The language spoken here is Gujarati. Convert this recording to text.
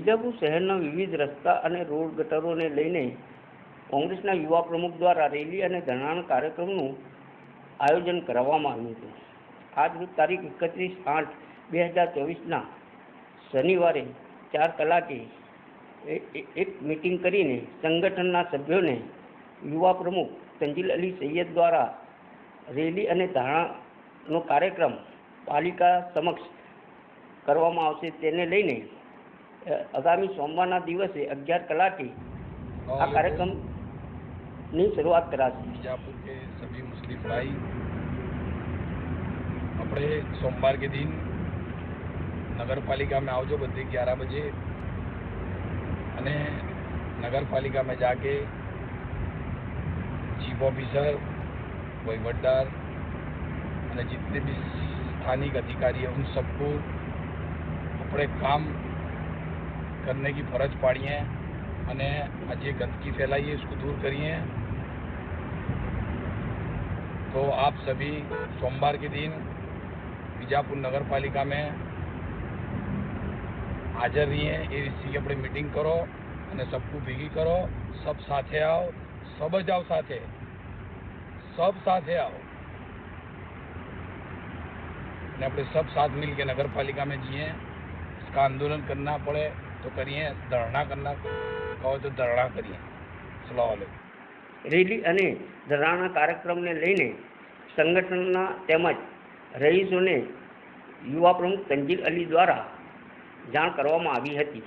વિજાપુર શહેરના વિવિધ રસ્તા અને રોડ ગટરોને લઈને કોંગ્રેસના યુવા પ્રમુખ દ્વારા રેલી અને ધરણાના કાર્યક્રમનું આયોજન કરવામાં આવ્યું હતું. આજ તારીખ એકત્રીસ આઠ બે હજાર ચોવીસના શનિવારે ચાર કલાકે એક મિટિંગ કરીને સંગઠનના સભ્યોને યુવા પ્રમુખ તંજીલ અલી સૈયદ દ્વારા રેલી અને ધારણાનો કાર્યક્રમ પાલિકા સમક્ષ કરવામાં આવશે તેને લઈને આગામી સોમવારના દિવસે અગિયાર કલાકે આ કાર્યક્રમની શરૂઆત કરાશે बीजापुर के सभी मुस्लिम भाई આપણે સોમવાર કે દિન નગરપાલિકા में આવજો બધી ग्यारह बजे અને नगरपालिका में जाके चीफ ऑफिसर वहीवटदार અને जितने भी स्थानिक अधिकारी हैं उन सबको अपने काम करने की फर्ज पाड़ी है અને આ જે गंदगी फैलाई है इसको दूर करिए तो आप सभी सोमवार के दिन बीजापुर नगर पालिका में हाजिर रहिए ये इसकी अपनी मीटिंग करो અને सबको ભેગી કરો सब સાથે आओ सब જ आओ સાથે सब સાથે आओ અને આપણે सब साथ मिल के नगर पालिका में जिए इसका आंदोलन करना पड़े तो करिए धरना करना कहो तो धरना करिए सलाम वालेकुम રેલી અને ધરણાના કાર્યક્રમને લઈને સંગઠનના તેમજ રહીશોને યુવા પ્રમુખ તંજીલ અલી દ્વારા જાણ કરવામાં આવી હતી